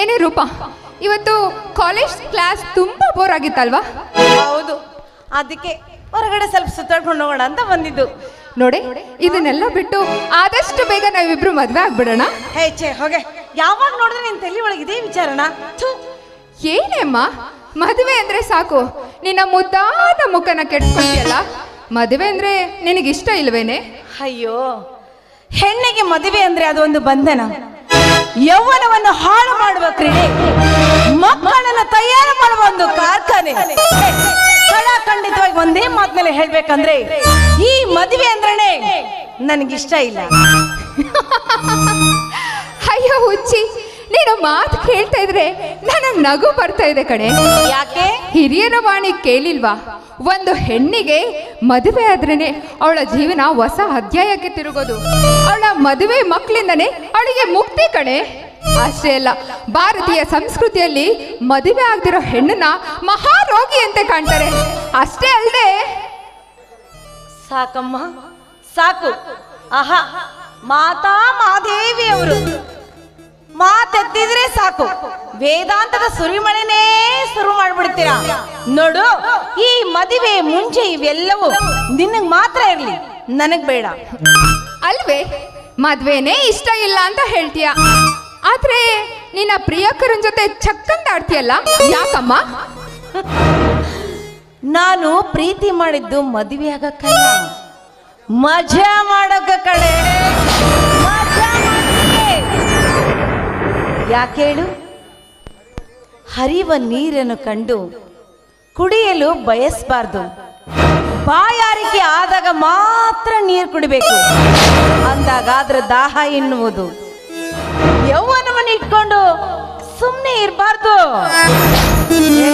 ಏನೇ ರೂಪ ಇವತ್ತು ಕಾಲೇಜ್ ಕ್ಲಾಸ್ ತುಂಬಾ ಬೋರ್ ಆಗಿತ್ತಲ್ವಾ? ಹೌದು. ಅದಕ್ಕೆ ಹೊರಗಡೆ ಸ್ವಲ್ಪ ಸುತ್ತಾಡ್ಕೊಂಡು ಹೋಗೋಣ ಅಂತ ಬಂದಿದ್ದು. ನೋಡಿ ಇದನ್ನೆಲ್ಲ ಬಿಟ್ಟು ಆದಷ್ಟು ಬೇಗ ನಾವಿಬ್ರು ಮದ್ವೆ ಆಗ್ಬಿಡೋಣ. ಹೇ ಛೇ ಹೋಗೆ. ಯಾವಾಗ ನೋಡಿದ್ರೆ ನಿನ್ ತಲೆ ಒಳಗೆ ಇದೇ ವಿಚಾರಣ ಥು, ಏನೇಮ್ಮ ಮದುವೆ ಅಂದ್ರೆ ಸಾಕು. ನಿನ್ನ ಮುದ್ದಾದ ಮುಖನ ಕೆಡ್ಸ್ಕೊಂತಿಯಲ್ಲ? ಮದುವೆ ಅಂದ್ರೆ ನಿನಗಿಷ್ಟ ಇಲ್ವೇನೆ? ಅಯ್ಯೋ ಹೆಣ್ಣಿಗೆ ಮದುವೆ ಅಂದ್ರೆ ಅದೊಂದು ಬಂಧನ. ಯೌವನವನ್ನು ಹಾಳು ಮಾಡುವ ಕ್ರೀಡೆ ಮಕ್ಕಳನ್ನು ತಯಾರು ಮಾಡುವ ಒಂದು ಕಾರ್ಖಾನೆ. ಖಂಡಿತವಾಗಿ ಒಂದೇ ಮಾತಿನಲ್ಲಿ ಹೇಳ್ಬೇಕಂದ್ರೆ ಈ ಮದುವೆ ಅಂದ್ರೇನೆ ನನಗಿಷ್ಟ ಇಲ್ಲ. ಅಯ್ಯೋ ಹುಚ್ಚಿ ನೀನು ಮಾತು ಕೇಳ್ತಾ ಇದ್ರೆ ನನ್ನ ನಗು ಬರ್ತಾ ಇದೆ ಕಣೆ. ಯಾಕೆ? ಹಿರಿಯರ ವಾಣಿ ಕೇಳಿಲ್ವಾ? ಒಂದು ಹೆಣ್ಣಿಗೆ ಮದುವೆ ಆದ್ರೇನೆ ಅವಳ ಜೀವನ ಹೊಸ ಅಧ್ಯಾಯಕ್ಕೆ ತಿರುಗೋದು. ಅವಳ ಮದುವೆ ಮಕ್ಕಳಿಂದನೇ ಅವಳಿಗೆ ಮುಕ್ತಿ ಕಣೆ. ಅಷ್ಟೇ ಅಲ್ಲ ಭಾರತೀಯ ಸಂಸ್ಕೃತಿಯಲ್ಲಿ ಮದುವೆ ಆಗದಿರೋ ಹೆಣ್ಣನ್ನ ಮಹಾರೋಗಿ ಅಂತ ಕಾಣ್ತಾರೆ. ಅಷ್ಟೇ ಅಲ್ಲದೆ ಸಾಕಮ್ಮ ಸಾಕು. ಆಹಾ ಮಾತಾ ಮಾದೇವಿ ಅವರು ಮಾತೆತ್ತಿದ್ರೆ ಸಾಕು. ವೇದಾಂತದ ಸುರಿಮಳೆನೇ ಶುರು ಮಾಡ್ಬಿಡ್ತೀರಾ? ನೋಡು ಈ ಮದುವೆ ಮುಂಚೆ ಇವೆಲ್ಲವೂ ನಿನಗ್ ಮಾತ್ರ ಇರ್ಲಿ ನನಗ್ ಬೇಡ. ಅಲ್ವೇ ಮದ್ವೆನೇ ಇಷ್ಟ ಇಲ್ಲ ಅಂತ ಹೇಳ್ತೀಯ? ಆದ್ರೆ ನಿನ್ನ ಪ್ರಿಯಕರನ್ ಜೊತೆ ಚಕ್ಕಂತ ಆಡ್ತೀಯಲ್ಲ? ಯಾಕಮ್ಮ? ನಾನು ಪ್ರೀತಿ ಮಾಡಿದ್ದು ಮದುವೆ ಆಗಕ್ಕಲ್ಲ. ಮಜಾ ಮಾಡಕ ಕಡೆ ಯಾಕೆ ಹರಿವ ನೀರನ್ನು ಕಂಡು ಕುಡಿಯಲು ಬಯಸಬಾರ್ದು. ಬಾಯಾರಿಕೆ ಆದಾಗ ಮಾತ್ರ ನೀರು ಕುಡಿಬೇಕು. ಅಂದಾಗ ಅದರ ದಾಹ ಎನ್ನುವುದು. ಯೌವನವನ್ನು ಇಟ್ಕೊಂಡು ಸುಮ್ಮನೆ ಇರಬಾರ್ದು.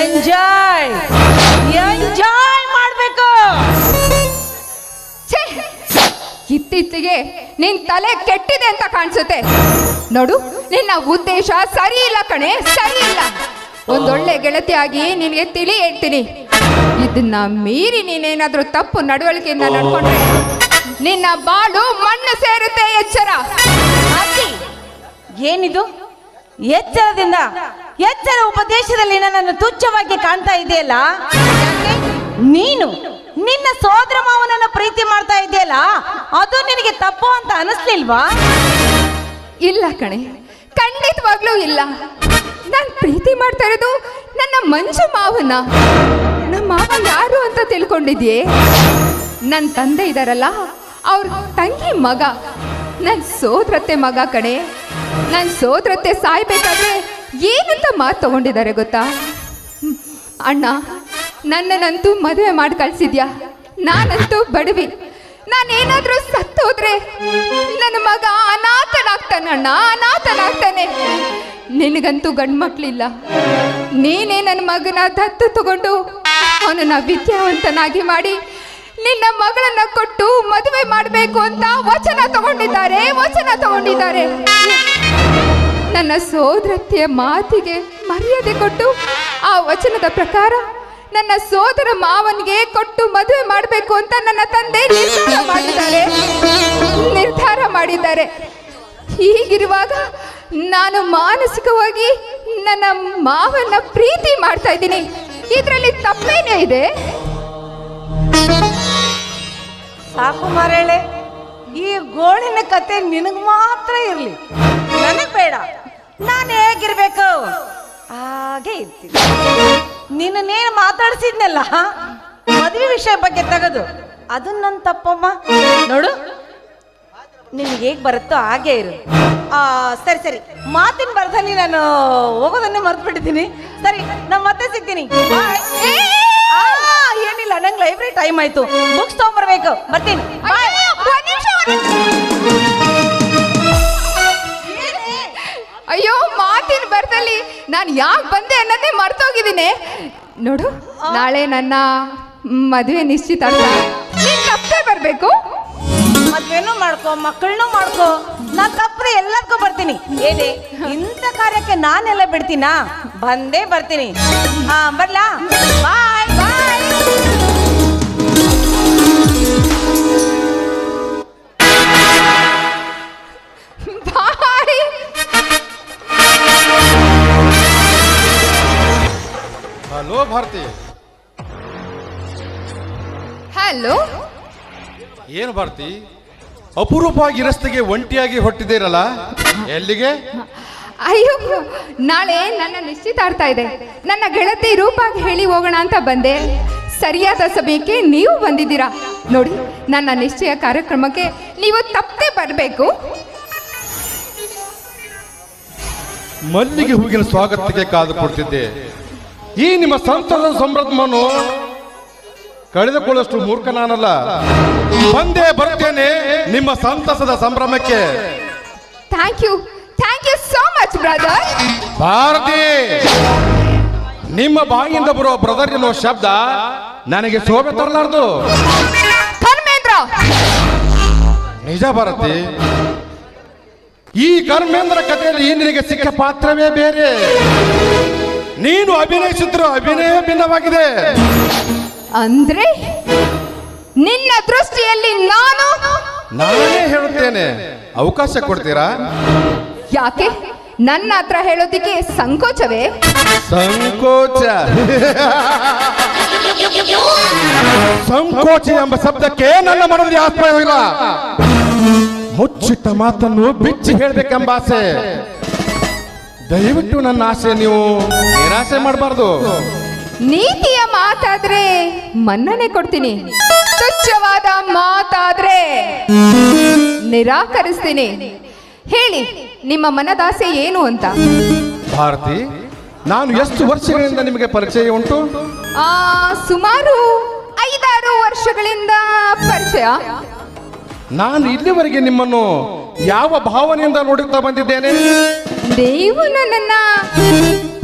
ಎಂಜಾಯ್ ಎಂಜಾಯ್ ಮಾಡಬೇಕು. ಇತ್ತೀಚೆಗೆ ನಿನ್ ತಲೆ ಕೆಟ್ಟಿದೆ ಅಂತ ಕಾಣಿಸುತ್ತೆ. ನೋಡು ನಿನ್ನ ಉದ್ದೇಶ ಸರಿ ಇಲ್ಲ ಕಣೆ ಸರಿ ಇಲ್ಲ. ಒಂದೊಳ್ಳೆ ಗೆಳತಿಯಾಗಿ ನಿನಗೆ ತಿಳಿ ಹೇಳ್ತೀನಿ. ಇದನ್ನ ಮೀರಿ ನೀನೇನಾದ್ರೂ ತಪ್ಪು ನಡವಳಿಕೆಯಿಂದ ನಡ್ಕೊಂಡ್ರೆ ನಿನ್ನ ಬಾಳು ಮಣ್ಣು ಸೇರುತ್ತೆ ಎಚ್ಚರ. ಏನಿದು? ಎಚ್ಚರದಿಂದ ಎಚ್ಚರ ಉಪದೇಶದಲ್ಲಿ ನನ್ನನ್ನು ತುಚ್ಛವಾಗಿ ಕಾಣ್ತಾ ಇದೆಯಲ್ಲ? ನೀನು ನಿನ್ನ ಸೋದರ ಮಾವನನ್ನ ಪ್ರೀತಿ ಮಾಡ್ತಾ ಇದೆಯಲ್ಲ, ಅದು ನಿನಗೆ ತಪ್ಪು ಅಂತ ಅನಿಸ್ಲಿಲ್ವಾ? ಇಲ್ಲ ಕಣೆ, ಖಂಡಿತವಾಗ್ಲೂ ಇಲ್ಲ. ನಾನು ಪ್ರೀತಿ ಮಾಡ್ತಾ ಇರೋದು ನನ್ನ ಮಂಜು ಮಾವನ. ನಮ್ಮ ಮಾವ ಯಾರು ಅಂತ ತಿಳ್ಕೊಂಡಿದ್ಯೆ? ನನ್ನ ತಂದೆ ಇದಾರಲ್ಲ, ಅವ್ರ ತಂಗಿ ಮಗ. ನನ್ನ ಸೋದರತ್ತೆ ಮಗ ಕಣೆ. ನನ್ನ ಸೋದರತ್ತೆ ಸಾಯ್ಬೇಕಾದ್ರೆ ಏನಂತ ಮಾತು ತಗೊಂಡಿದ್ದಾರೆ ಗೊತ್ತಾ. ಅಣ್ಣ ನನ್ನನ್ನಂತೂ ಮದುವೆ ಮಾಡಿ ಕಳ್ಸಿದ್ಯಾ? ನಾನಂತೂ ಬಡವಿ. ನಾನೇನಾದರೂ ಸತ್ತೋದ್ರೆ ನನ್ನ ಮಗ ಅನಾಥನಾಗ್ತಾನಣ್ಣ ಅನಾಥನಾಗ್ತಾನೆ. ನಿನಗಂತೂ ಗಂಡು ಮಕ್ಳಿಲ್ಲ ನೀನೇ ನನ್ನ ಮಗನ ದತ್ತು ತಗೊಂಡು ಅವನನ್ನ ವಿದ್ಯಾವಂತನಾಗಿ ಮಾಡಿ ನಿನ್ನ ಮಗಳನ್ನ ಕೊಟ್ಟು ಮದುವೆ ಮಾಡಬೇಕು ಅಂತ ವಚನ ತಗೊಂಡಿದ್ದಾರೆ ವಚನ ತಗೊಂಡಿದ್ದಾರೆ. ನನ್ನ ಸೋದರತ್ತೆಯ ಮಾತಿಗೆ ಮರ್ಯಾದೆ ಕೊಟ್ಟು ಆ ವಚನದ ಪ್ರಕಾರ ನನ್ನ ಸೋದರ ಮಾವನಿಗೆ ಕೊಟ್ಟು ಮದುವೆ ಮಾಡಬೇಕು ಅಂತ ನನ್ನ ತಂದೆ ನಿರ್ಧಾರ ಮಾಡಿದ್ದಾರೆ. ನಿರ್ಧಾರ ಮಾಡಿದ್ದಾರೆ. ಹೀಗಿರುವಾಗ ನಾನು ಮಾನಸಿಕವಾಗಿ ನನ್ನ ಮಾವನ್ನ ಪ್ರೀತಿ ಮಾಡ್ತಾ ಇದ್ದೀನಿ. ಇದರಲ್ಲಿ ತಪ್ಪೇನೇ ಇದೆ? ಸಾಕು ಮಾರೇಳೆ, ಈ ಗೋಳಿನ ಕತೆ ನಿನಗ್ ಮಾತ್ರ ಇರ್ಲಿ. ನನಗ್ ಬೇಡ. ನಾನು ಹೇಗಿರ್ಬೇಕು? ಹಾಗೆ ಇರ್ತೀನಿ. ನಿನ್ನೇನು ಮಾತಾಡ್ಸಿದ್ನಲ್ಲ? ಮದುವೆ ವಿಷಯ ಬಗ್ಗೆ ತಗದು. ಅದನ್ನ ನನ್ನ ತಪ್ಪಮ್ಮ. ನೋಡು, ನಿನ್ಗೆ ಹೇಗೆ ಬರುತ್ತೋ ಹಾಗೆ ಇರು. ಆ, ಸರಿ ಸರಿ. ಮಾತಿನ ಬರ್ತಾನೆ ನಾನು ಹೋಗೋದನ್ನೇ ಮರ್ತು ಬಿಟ್ಟಿದ್ದೀನಿ ಸರಿ ನಾ ಮತ್ತೆ ಸಿಗ್ತೀನಿ. ಏನಿಲ್ಲ, ನಂಗೆ ಲೈಬ್ರರಿ ಟೈಮ್ ಆಯ್ತು. ಬುಕ್ಸ್ ತಗೊಂಬರ್ಬೇಕು ಬರ್ತೀನಿ. ನಾನು ಯಾಕೆ ಬಂದೆ ಅನ್ನೋದೇ ಮರ್ತೋಗಿದ್ದೀನಿ. ನೋಡು, ನಾಳೆ ನನ್ನ ಮದುವೆ ನಿಶ್ಚಿತ ನೀನ್ ತಪ್ಪೇ ಬರಬೇಕು. ಮದ್ವೆನೂ ಮಾಡ್ಕೋ, ಮಕ್ಕಳನ್ನೂ ಮಾಡ್ಕೋ. ನಾ ತಪ್ಪದೆ ಎಲ್ಲದಕ್ಕೂ ಬರ್ತೀನಿ. ಏನೇ, ಇಂಥ ಕಾರ್ಯಕ್ಕೆ ನಾನೆಲ್ಲ ಬಿಡ್ತೀನಾ? ಬಂದೇ ಬರ್ತೀನಿ. ಹಾ, ಬರ್ಲಾ? ಬಾಯ್ ಭಾರತಿ. ಹಲೋ ಏನು ಭಾರತಿ? ಅಪರೂಪವಾಗಿ ರಸ್ತೆಗೆ ಒಂಟಿಯಾಗಿ ಹೊಟ್ಟಿದ್ದೀರಲ್ಲ? ಎಲ್ಲಿಗೆ? ಅಯ್ಯೋ ನಾಳೆ ನನ್ನ ನಿಶ್ಚಿತಾರ್ಥ ಇದೆ. ನನ್ನ ಗೆಳತಿ ರೂಪಾಗಿ ಹೇಳಿ ಹೋಗೋಣ ಅಂತ ಬಂದೆ. ಸರಿಯಾದ ಸಮಯಕ್ಕೆ ನೀವು ಬಂದಿದ್ದೀರಾ? ನೋಡಿ ನನ್ನ ನಿಶ್ಚಯ ಕಾರ್ಯಕ್ರಮಕ್ಕೆ ನೀವು ತಪ್ಪದೆ ಬರಬೇಕು. ಮಲ್ಲಿಗೆ ಹೂವಿನ ಸ್ವಾಗತಕ್ಕೆ ಕಾದು ಕೊಡ್ತಿದ್ದೆ. ಈ ನಿಮ್ಮ ಸಂತದ ಸಂಭ್ರಮವನ್ನು ಕಳೆದುಕೊಳ್ಳಷ್ಟು ಮೂರ್ಖ ನಾನಲ್ಲ. ಬಂದೇ ಬರ್ತೇನೆ ನಿಮ್ಮ ಸಂತಸದ ಸಂಭ್ರಮಕ್ಕೆ. Thank you thank you so much brother Bharati ನಿಮ್ಮ ಬಾಯಿಂದ ಬರುವ ಬ್ರದರ್ ಎನ್ನುವ ಶಬ್ದ ನನಗೆ ಶೋಭೆ ತರಲಾರ್ದು. ಧರ್ಮೇಂದ್ರ. ನಿಜ ಭಾರತಿ ಈ ಕರ್ಮೇಂದ್ರ ಕಥೆಯಲ್ಲಿ ಈ ನಿನಗೆ ಸಿಕ್ಕ ಪಾತ್ರವೇ ಬೇರೆ. ನೀನು ಅಭಿನಯಿಸಿದ್ರು ಅಭಿನಯ ಭಿನ್ನವಾಗಿದೆ. ಅಂದ್ರೆ ನಿನ್ನ ದೃಷ್ಟಿಯಲ್ಲಿ ನಾನು ನಾನೇ ಹೇಳುತ್ತೇನೆ. ಅವಕಾಶ ಕೊಡ್ತೀರಾ? ಯಾಕೆ? ನನ್ನ ಹತ್ರ ಹೇಳೋದಿಕ್ಕೆ ಸಂಕೋಚವೇ? ಸಂಕೋಚ. ಸಂಕೋಚ ಎಂಬ ಶಬ್ದಕ್ಕೆ ನನ್ನ ಮನದಲ್ಲಿ ಆಸ್ಪದವಿಲ್ಲ ಮುಚ್ಚಿಟ್ಟ ಮಾತನ್ನು ಬಿಚ್ಚಿ ಹೇಳಬೇಕೆಂಬ ಆಸೆ. ದಯವಿಟ್ಟು ನನ್ನ ಆಸೆ ನೀವು ನಿರಾಸೆ ಮಾಡಬಾರ್ದು. ನೀತಿಯ ಮಾತಾದ್ರೆ ಮನ್ನಣೆ ಕೊಡ್ತೀನಿ. ತುಚ್ಛವಾದ ಮಾತಾದ್ರೆ ನಿರಾಕರಿಸ್ತೀನಿ. ಹೇಳಿ ನಿಮ್ಮ ಮನದಾಸೆ ಏನು ಅಂತ? ಭಾರತಿ ನಾನು ಎಷ್ಟು ವರ್ಷಗಳಿಂದ ನಿಮಗೆ ಪರಿಚಯ ಉಂಟು? ಆ ಸುಮಾರು ಐದಾರು ವರ್ಷಗಳಿಂದ ಪರಿಚಯ. ನಾನು ಇಲ್ಲಿವರೆಗೆ ನಿಮ್ಮನ್ನು ಯಾವ ಭಾವನೆಯಿಂದ ನೋಡುತ್ತಾ ಬಂದಿದ್ದೇನೆ? ನೀವು ನನ್ನನ್ನ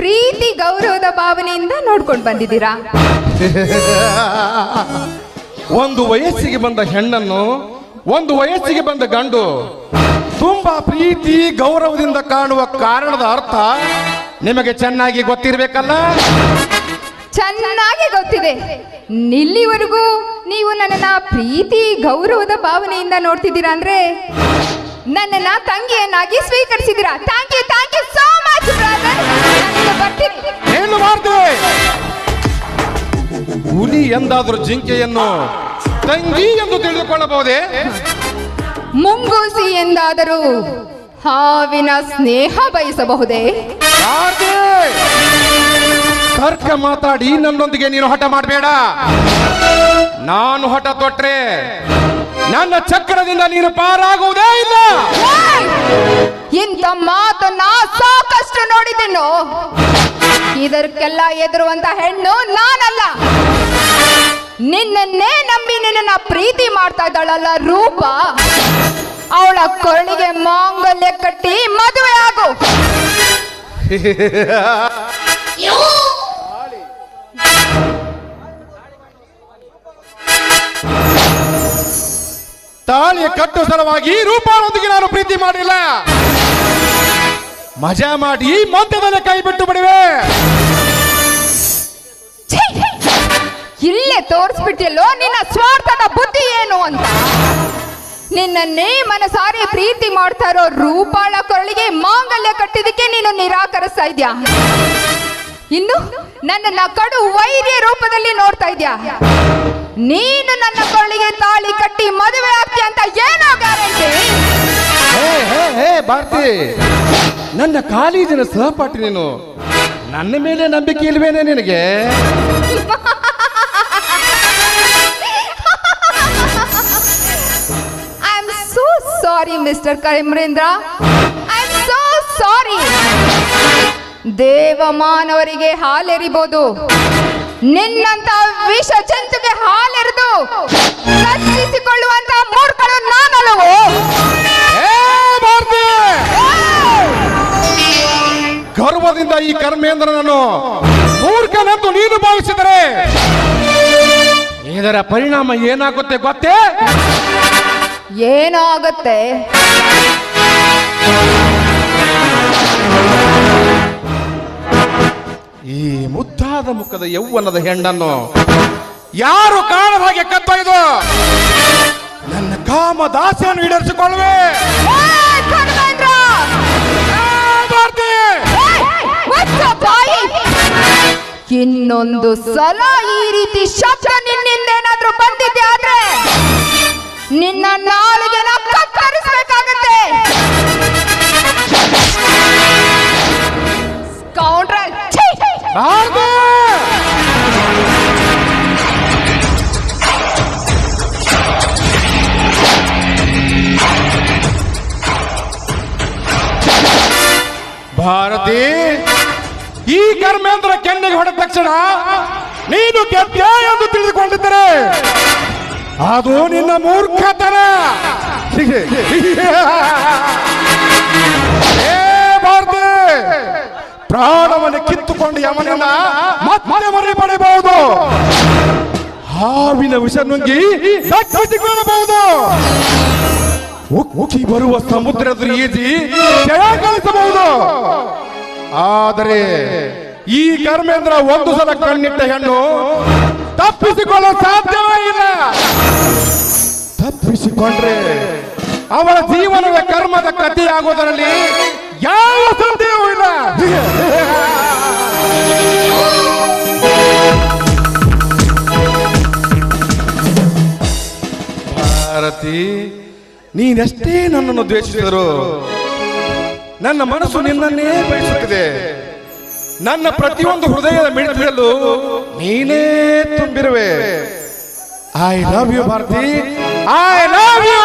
ಪ್ರೀತಿ ಗೌರವದ ಭಾವನೆಯಿಂದ ನೋಡ್ಕೊಂಡು ಬಂದಿದ್ದೀರಾ? ಒಂದು ವಯಸ್ಸಿಗೆ ಬಂದ ಹೆಣ್ಣನ್ನು ಒಂದು ವಯಸ್ಸಿಗೆ ಬಂದ ಗಂಡು ತುಂಬಾ ಪ್ರೀತಿ ಗೌರವದಿಂದ ಕಾಣುವ ಕಾರಣದ ಅರ್ಥ ನಿಮಗೆ ಚೆನ್ನಾಗಿ ಗೊತ್ತಿರಬೇಕಲ್ಲ? ಚೆನ್ನಾಗಿ ಗೊತ್ತಿದೆ. ಇಲ್ಲಿವರೆಗೂ ನೀವು ನನ್ನನ್ನ ಪ್ರೀತಿ ಗೌರವದ ಭಾವನೆಯಿಂದ ನೋಡ್ತಿದ್ದೀರಾ ಅಂದ್ರೆ ನನ್ನನ್ನ ತಂಗಿಯನ್ನಾಗಿ ಸ್ವೀಕರಿಸಿದ್ದೀರಾ? Thank you thank you so much ಬರ್ತೀನಿ. ಏನು ಮಾಡ್ತೇವೆ? ಹುಲಿ ಎಂದಾದ್ರೂ ಜಿಂಕೆಯನ್ನು ತಂಗಿ ಎಂದು ತಿಳಿದುಕೊಳ್ಳಬಹುದೇ? ಮುಂಗೂಸಿ ಎಂದಾದರೂ ಹಾವಿನ ಸ್ನೇಹ ಬಯಸಬಹುದೇ! ತರ್ಕ ಮಾತಾಡಿ ನನ್ನೊಂದಿಗೆ ನೀನು ಹಠ ಮಾಡಬೇಡ. ನಾನು ಹಠ ತೊಟ್ರೆ ನನ್ನ ಚಕ್ರದಿಂದ ನೀನು ಪಾರಾಗುವುದೇ ಇಲ್ಲ! ಇಂಥ ಮಾತನ್ನ ಸಾಕಷ್ಟು ನೋಡಿದ್ದೇನು ಇದಕ್ಕೆಲ್ಲ ಎದುರುವಂತ ಹೆಣ್ಣು ನಾನಲ್ಲ. ನಿನ್ನನ್ನೇ ನಂಬಿ ನಿನ್ನ ಪ್ರೀತಿ ಮಾಡ್ತಾ ಇದ್ದಾಳಲ್ಲ ರೂಪ. ಅವಳ ಕೊರಳಿಗೆ ಮಾಂಗಲ್ಯ ಕಟ್ಟಿ ಮದುವೆ ಆಗು ತಾಳಿಯ ಕಟ್ಟು ಸಲುವಾಗಿ ರೂಪಾನೊಂದಿಗೆ ನಾನು ಪ್ರೀತಿ ಮಾಡಿಲ್ಲ. ಮಜಾ ಮಾಡಿ ಮಧ್ಯದಲ್ಲಿ ಕೈ ಬಿಟ್ಟು ಬಿಡುವೆ. ಇಲ್ಲೇ ತೋರಿಸ್ಬಿಟ್ಟಿಲ್ಲೋ ನಿನ್ನ ಸ್ವಾರ್ಥದ ಬುದ್ಧಿ ಏನು ಅಂತ. ನಿನ್ನನ್ನೇ ಮನಸಾರಿ ಪ್ರೀತಿ ಮಾಡ್ತಾ ಇರೋ ರೂಪಾಳ ಕೊರಳಿಗೆ ಮಾಂಗಲ್ಯ ಕಟ್ಟಿದಕ್ಕೆ ನೀನು ನಿರಾಕರಿಸ್ತಾ ಇದ್ಯಾ? ಇನ್ನು ನನ್ನನ್ನ ಕಡು ವೈರ್ಯ ರೂಪದಲ್ಲಿ ನೋಡ್ತಾ ಇದ್ಯಾ? ನೀನು ನನ್ನ ಕೊಳ್ಳಿಗೆ ತಾಳಿ ಕಟ್ಟಿ ಮದುವೆ ಆಗ್ತಿ ಅಂತ ಏನೋ ಗ್ಯಾರಂಟಿ? ಹೇ ಹೇ ಹೇ ಭಾರತಿ. ನನ್ನ ಕಾಲೇಜಿನ ಸಹಪಾಠಿ ನೀನು. ನನ್ನ ಮೇಲೆ ನಂಬಿಕೆ ಇಲ್ವೇನೆ ನಿನಗೆ? I am so sorry mister Karimrendra I am so sorry ದೇವಮಾನವರಿಗೆ ಹಾಲೆರಿಬೋದು. ನಿನ್ನಂತ ವಿಷ ಜಂತುಗೆ ಹಾಲೆರೆದು ರಕ್ಷಿಸಿಕೊಳ್ಳುವಂತ ಮೂರ್ಖಳು ನಾನಲ್ಲವು ಗರ್ವದಿಂದ ಈ ಕರ್ಮೇಂದ್ರನನ್ನು ಮೂರ್ಖನೆಂದು ನೀನು ಭಾವಿಸಿದರೆ ಇದರ ಪರಿಣಾಮ ಏನಾಗುತ್ತೆ ಗೊತ್ತೇ? ಏನಾಗುತ್ತೆ? ಈ ಮುದ್ದಾದ ಮುಖದ ಯೌವನದ ಹೆಣ್ಣನ್ನು ಯಾರು ಕಾಣದ ಹಾಗೆ ಕತ್ತೊಯ್ದು ನನ್ನ ಕಾಮ ದಾಸೆಯನ್ನು ಈಡೇರಿಸಿಕೊಳ್ಳುವೆ! ಇನ್ನೊಂದು ಸಲ ಈ ರೀತಿ ಶಬ್ದ ನಿನ್ನಿಂದ ಏನಾದ್ರೂ ಬಂದಿದ್ದೆ ಆದ್ರೆ ನಿನ್ನ ನಾಲಿಗೆ ಕತ್ತರಿಸಬೇಕಾಗತ್ತೆ. ಕೌಂಟ್ರಲ್ ಭಾರತಿ ಈ ಕರ್ಮೇಂದ್ರ ಕೆಂಡಿಗೆ ಹೊಡೆದ ತಕ್ಷಣ ನೀನು ಗೆದ್ದೆ ಎಂದು ತಿಳಿದುಕೊಂಡಿದ್ದರೆ ಅದು ನಿನ್ನ ಮೂರ್ಖತನ. ಪ್ರಾಣವನ್ನು ಕಿತ್ತುಕೊಂಡು ಯಮನನ್ನ ಮತ್ತೆ ಮರಿ ಪಡೆಯಬಹುದು. ಹಾವಿನ ವಿಷ ನುಂಗಿ ಕಾಣಬಹುದು ಉಕ್ಕಿ ಬರುವ ಸಮುದ್ರದ ಈಜಿ ಜಯ ಗಳಿಸಬಹುದು ಆದರೆ ಈ ಕರ್ಮೇಂದ್ರ ಒಂದು ಸಲ ಕಣ್ಣಿಟ್ಟ ಹೆಣ್ಣು ತಪ್ಪಿಸಿಕೊಳ್ಳಲು ಸಾಧ್ಯವೇ ಇಲ್ಲ. ತಪ್ಪಿಸಿಕೊಂಡ್ರೆ ಅವಳ ಜೀವನದ ಕರ್ಮದ ಕಥೆಯಾಗುವುದರಲ್ಲಿ ಯಾವ ಸಂದೇಹವೂ ಇಲ್ಲ. ಭಾರತಿ, ನೀನೆಷ್ಟೇ ನನ್ನನ್ನು ದ್ವೇಷಿಸಿದರು ನನ್ನ ಮನಸ್ಸು ನಿನ್ನನ್ನೇ ಬಯಸುತ್ತಿದೆ. ನನ್ನ ಪ್ರತಿಯೊಂದು ಹೃದಯದ ಮಿಡಿದು ನೀನೇ ತುಂಬಿರುವೆ. I love you Bharati. I love you